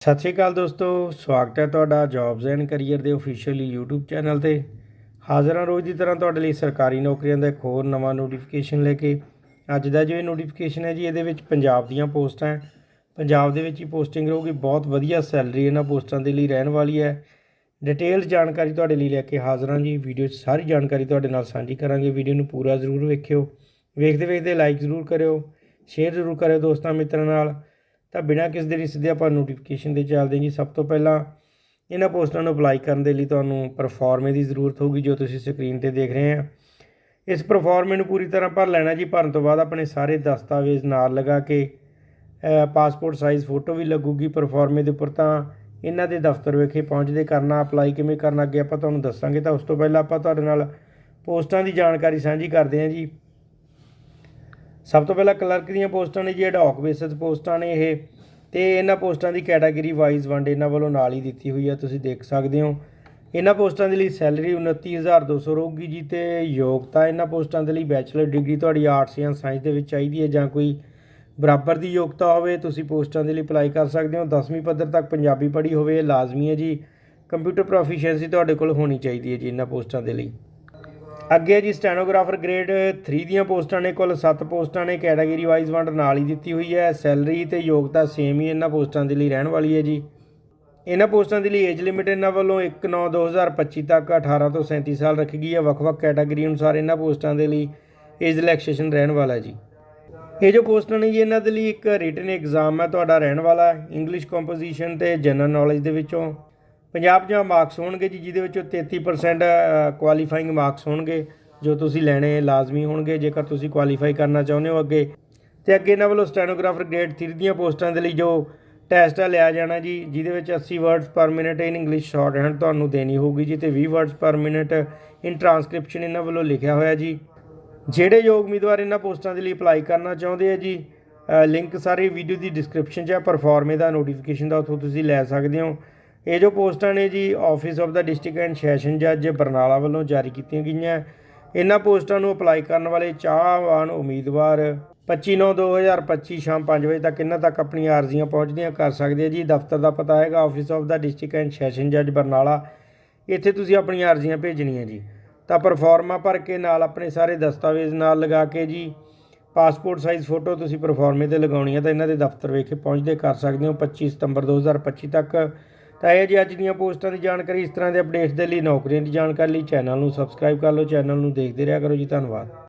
ਸਤਿ ਸ਼੍ਰੀ ਅਕਾਲ ਦੋਸਤੋ, ਸਵਾਗਤ ਹੈ ਤੁਹਾਡਾ ਜੌਬਸ ਐਂਡ ਕੈਰੀਅਰ ਦੇ ਅਫੀਸ਼ੀਅਲੀ YouTube ਚੈਨਲ ਤੇ। ਹਾਜ਼ਰ ਹਾਂ ਰੋਜ਼ ਦੀ ਤਰ੍ਹਾਂ ਤੁਹਾਡੇ ਲਈ ਸਰਕਾਰੀ ਨੌਕਰੀਆਂ ਦਾ ਇੱਕ ਹੋਰ ਨਵਾਂ ਨੋਟੀਫਿਕੇਸ਼ਨ ਲੈ ਕੇ। ਅੱਜ ਦਾ ਜੋ ਇਹ ਨੋਟੀਫਿਕੇਸ਼ਨ ਹੈ ਜੀ, ਇਹਦੇ ਵਿੱਚ ਪੰਜਾਬ ਦੀਆਂ ਪੋਸਟਾਂ ਹੈ। ਪੰਜਾਬ ਦੇ ਵਿੱਚ ਹੀ ਪੋਸਟਿੰਗ ਰਹੂਗੀ, ਬਹੁਤ ਵਧੀਆ ਸੈਲਰੀ ਇਹਨਾਂ ਪੋਸਟਾਂ ਦੇ ਲਈ ਰਹਿਣ ਵਾਲੀ ਹੈ। ਡਿਟੇਲਸ ਜਾਣਕਾਰੀ ਤੁਹਾਡੇ ਲਈ ਲੈ ਕੇ ਹਾਜ਼ਰ ਹਾਂ ਜੀ ਵੀਡੀਓ 'ਚ ਸਾਰੀ ਜਾਣਕਾਰੀ ਤੁਹਾਡੇ ਨਾਲ ਸਾਂਝੀ ਕਰਾਂਗੇ ਵੀਡੀਓ ਨੂੰ ਪੂਰਾ ਜ਼ਰੂਰ ਵੇਖਿਓ। ਵੇਖਦੇ ਵੇਖਦੇ ਲਾਈਕ ਜ਼ਰੂਰ ਕਰਿਓ ਸ਼ੇਅਰ ਜ਼ਰੂਰ ਕਰਿਓ ਦੋਸਤਾਂ ਮਿੱਤਰਾਂ ਨਾਲ। ਤਾਂ ਬਿਨਾਂ ਕਿਸ ਦੇ ਰਿਸ ਦੇ ਆਪਾਂ ਨੋਟੀਫਿਕੇਸ਼ਨ ਦੇ ਚੱਲਦੇ ਜੀ। ਸਭ ਤੋਂ ਪਹਿਲਾਂ ਇਹਨਾਂ ਪੋਸਟਾਂ ਨੂੰ ਅਪਲਾਈ ਕਰਨ ਦੇ ਲਈ ਤੁਹਾਨੂੰ ਪਰਫਾਰਮੇ ਦੀ ਜ਼ਰੂਰਤ ਹੋਊਗੀ, ਜੋ ਤੁਸੀਂ ਸਕਰੀਨ ਤੇ ਦੇਖ ਰਹੇ ਆ ਇਸ ਪਰਫਾਰਮੇ ਨੂੰ ਪੂਰੀ ਤਰ੍ਹਾਂ ਭਰ ਲੈਣਾ ਜੀ। ਭਰਨ ਤੋਂ ਬਾਅਦ ਆਪਣੇ ਸਾਰੇ ਦਸਤਾਵੇਜ਼ ਨਾਲ ਲਗਾ ਕੇ ਪਾਸਪੋਰਟ ਸਾਈਜ਼ ਫੋਟੋ ਵੀ ਲੱਗੂਗੀ ਪਰਫਾਰਮੇ ਦੇ ਉੱਪਰ ਤਾਂ ਇਹਨਾਂ ਦੇ ਦਫ਼ਤਰ ਵਿਖੇ ਪਹੁੰਚਦੇ ਕਰਨਾ ਅਪਲਾਈ ਕਿਵੇਂ ਕਰਨਾ ਅੱਗੇ ਆਪਾਂ ਤੁਹਾਨੂੰ ਦੱਸਾਂਗੇ। ਤਾਂ ਉਸ ਤੋਂ ਪਹਿਲਾਂ ਆਪਾਂ ਤੁਹਾਡੇ ਨਾਲ ਪੋਸਟਾਂ ਦੀ ਜਾਣਕਾਰੀ ਸਾਂਝੀ ਕਰਦੇ ਹਾਂ ਜੀ। ਸਭ ਤੋਂ ਪਹਿਲਾਂ ਕਲਰਕ ਦੀਆਂ ਪੋਸਟਾਂ ਨੇ ਜੀ ਐਡਹੌਕ ਬੇਸਿਸ ਪੋਸਟਾਂ ਨੇ ਇਹ। ਤੇ ਇਹਨਾਂ ਪੋਸਟਾਂ ਦੀ ਕੈਟਾਗਰੀ ਵਾਈਜ਼ ਵੰਡ ਇਹਨਾਂ ਵੱਲੋਂ ਨਾਲ ਹੀ ਦਿੱਤੀ ਹੋਈ ਆ, ਤੁਸੀਂ ਦੇਖ ਸਕਦੇ ਹੋ। ਇਹਨਾਂ ਪੋਸਟਾਂ ਦੇ ਲਈ ਸੈਲਰੀ 29200 ਰਹੂਗੀ ਜੀ, ਤੇ ਯੋਗਤਾ ਇਹਨਾਂ ਪੋਸਟਾਂ ਦੇ ਲਈ ਬੈਚਲਰ ਡਿਗਰੀ ਤੁਹਾਡੀ ਆਰਟਸ ਜਾਂ ਸਾਇੰਸ ਦੇ ਵਿੱਚ ਚਾਹੀਦੀ ਹੈ, ਜਾਂ ਕੋਈ ਬਰਾਬਰ ਦੀ ਯੋਗਤਾ ਹੋਵੇ, ਤੁਸੀਂ ਪੋਸਟਾਂ ਦੇ ਲਈ ਅਪਲਾਈ ਕਰ ਸਕਦੇ ਹੋ। 10ਵੀਂ ਪੱਧਰ ਤੱਕ ਪੰਜਾਬੀ ਪੜ੍ਹੀ ਹੋਵੇ ਲਾਜ਼ਮੀ ਹੈ ਜੀ। ਕੰਪਿਊਟਰ ਪ੍ਰੋਫੀਸ਼ੀਐਂਸੀ ਤੁਹਾਡੇ ਕੋਲ ਹੋਣੀ ਚਾਹੀਦੀ ਹੈ ਜੀ ਇਹਨਾਂ ਪੋਸਟਾਂ ਦੇ ਲਈ। ਅੱਗੇ ਜੀ ਸਟੈਨੋਗ੍ਰਾਫਰ ਗ੍ਰੇਡ 3 ਦੀਆਂ ਪੋਸਟਾਂ ਨੇ, ਕੁੱਲ 7 ਪੋਸਟਾਂ ਨੇ ਕੈਟਾਗਰੀ ਵਾਈਜ਼ ਵੰਡ ਨਾਲ ਹੀ ਦਿੱਤੀ ਹੋਈ ਹੈ। ਸੈਲਰੀ ਤੇ ਯੋਗਤਾ ਸੇਮ ਹੀ ਇਹਨਾਂ ਪੋਸਟਾਂ ਦੇ ਲਈ ਰਹਿਣ ਵਾਲੀ ਹੈ ਜੀ। ਇਹਨਾਂ ਪੋਸਟਾਂ ਦੇ ਲਈ ਏਜ ਲਿਮਿਟ ਇਹਨਾਂ ਵੱਲੋਂ 1/9/2025 ਤੱਕ 18 ਤੋਂ 37 ਸਾਲ ਰੱਖੀ ਗਈ ਹੈ। ਵੱਖ-ਵੱਖ ਕੈਟਾਗਰੀ ਅਨੁਸਾਰ ਇਹਨਾਂ ਪੋਸਟਾਂ ਦੇ ਲਈ ਏਜ ਰਿਲੈਕਸੇਸ਼ਨ ਰਹਿਣ ਵਾਲਾ ਹੈ ਜੀ। ਇਹ ਜੋ ਪੋਸਟਾਂ ਨੇ ਜੀ, ਇਹਨਾਂ ਦੇ ਲਈ ਇੱਕ ਰਿਟਨ ਐਗਜ਼ਾਮ ਹੈ, ਤੁਹਾਡਾ ਰਹਿਣ ਵਾਲਾ ਇੰਗਲਿਸ਼ ਕੰਪੋਜੀਸ਼ਨ ਤੇ ਜਨਰਲ ਨੌਲੇਜ ਦੇ ਵਿੱਚੋਂ। 50 50 ਮਾਰਕਸ ਹੋਣਗੇ ਜੀ, ਜਿਹਦੇ ਵਿੱਚੋਂ 33% ਕੁਆਲੀਫਾਈਂਗ ਮਾਰਕਸ ਹੋਣਗੇ, ਜੋ ਤੁਸੀਂ ਲੈਣੇ ਲਾਜ਼ਮੀ ਹੋਣਗੇ, ਜੇਕਰ ਤੁਸੀਂ ਕੁਆਲੀਫਾਈ ਕਰਨਾ ਚਾਹੁੰਦੇ ਹੋ ਅੱਗੇ। ਤੇ ਅੱਗੇ ਇਹਨਾਂ ਵੱਲੋਂ ਸਟੈਨੋਗ੍ਰਾਫਰ ਗ੍ਰੇਡ 3 ਦੀਆਂ ਪੋਸਟਾਂ ਦੇ ਲਈ ਜੋ ਟੈਸਟ ਆ ਲਿਆ ਜਾਣਾ ਜੀ, ਜਿਹਦੇ ਵਿੱਚ 80 words per minute in English shorthand ਤੁਹਾਨੂੰ ਦੇਣੀ ਹੋਊਗੀ ਜੀ, ਤੇ 20 ਵਰਡਸ ਪਰ ਮਿੰਟ ਇਨ ਟਰਾਂਸਕ੍ਰਿਪਸ਼ਨ ਇਹਨਾਂ ਵੱਲੋਂ ਲਿਖਿਆ ਹੋਇਆ ਜੀ। ਜਿਹੜੇ ਯੋਗ ਉਮੀਦਵਾਰ ਇਹਨਾਂ ਪੋਸਟਾਂ ਦੇ ਲਈ ਅਪਲਾਈ ਕਰਨਾ ਚਾਹੁੰਦੇ ਆ ਜੀ ਲਿੰਕ ਸਾਰੇ ਵੀਡੀਓ ਦੀ ਡਿਸਕ੍ਰਿਪਸ਼ਨ 'ਚ ਆ ਪਰਫਾਰਮੇ ਦਾ ਨੋਟੀਫਿਕੇਸ਼ਨ ਦਾ ਉੱਥੋਂ ਤੁਸੀਂ ਲੈ ਸਕਦੇ ਹੋ। ਇਹ ਜੋ ਪੋਸਟਾਂ ਨੇ ਜੀ ਆਫਿਸ ਆਫ ਦਾ ਡਿਸਟ੍ਰਿਕਟ ਐਂਡ ਸੈਸ਼ਨ ਜੱਜ ਬਰਨਾਲਾ ਵੱਲੋਂ ਜਾਰੀ ਕੀਤੀਆਂ ਗਈਆਂ। ਇਹਨਾਂ ਪੋਸਟਾਂ ਨੂੰ ਅਪਲਾਈ ਕਰਨ ਵਾਲੇ ਚਾਹਵਾਨ ਉਮੀਦਵਾਰ 25/9/2025 ਸ਼ਾਮ 5 ਵਜੇ ਤੱਕ ਇਹਨਾਂ ਤੱਕ ਆਪਣੀਆਂ ਅਰਜ਼ੀਆਂ ਪਹੁੰਚਦੀਆਂ ਕਰ ਸਕਦੇ ਆ ਜੀ। ਦਫ਼ਤਰ ਦਾ ਪਤਾ ਹੈਗਾ ਆਫਿਸ ਆਫ ਦਾ ਡਿਸਟ੍ਰਿਕਟ ਐਂਡ ਸੈਸ਼ਨ ਜੱਜ ਬਰਨਾਲਾ। ਇੱਥੇ ਤੁਸੀਂ ਆਪਣੀਆਂ ਅਰਜ਼ੀਆਂ ਭੇਜਣੀਆਂ ਜੀ। ਤਾਂ ਪਰਫਾਰਮਾ ਭਰ ਕੇ ਨਾਲ ਆਪਣੇ ਸਾਰੇ ਦਸਤਾਵੇਜ਼ ਨਾਲ ਲਗਾ ਕੇ ਜੀ, ਪਾਸਪੋਰਟ ਸਾਈਜ਼ ਫੋਟੋ ਤੁਸੀਂ ਪਰਫਾਰਮੇ ਤੇ ਲਗਾਉਣੀ ਹੈ ਤਾਂ ਇਹਨਾਂ ਦੇ ਦਫ਼ਤਰ ਵੇਖੇ ਪਹੁੰਚਦੇ ਕਰ ਸਕਦੇ ਹੋ 25 ਸਤੰਬਰ 2025 ਤੱਕ। ਤਾਂ ਇਹ ਜੀ ਅੱਜ ਦੀਆਂ ਪੋਸਟਾਂ ਦੀ ਜਾਣਕਾਰੀ ਇਸ ਤਰ੍ਹਾਂ ਦੇ ਅਪਡੇਟਸ ਦੇ ਲਈ ਨੌਕਰੀਆਂ ਦੀ ਜਾਣਕਾਰੀ ਲਈ ਚੈਨਲ ਨੂੰ ਸਬਸਕ੍ਰਾਈਬ ਕਰ ਲਓ, ਚੈਨਲ ਨੂੰ ਦੇਖਦੇ ਰਿਹਾ ਕਰੋ ਜੀ, ਧੰਨਵਾਦ।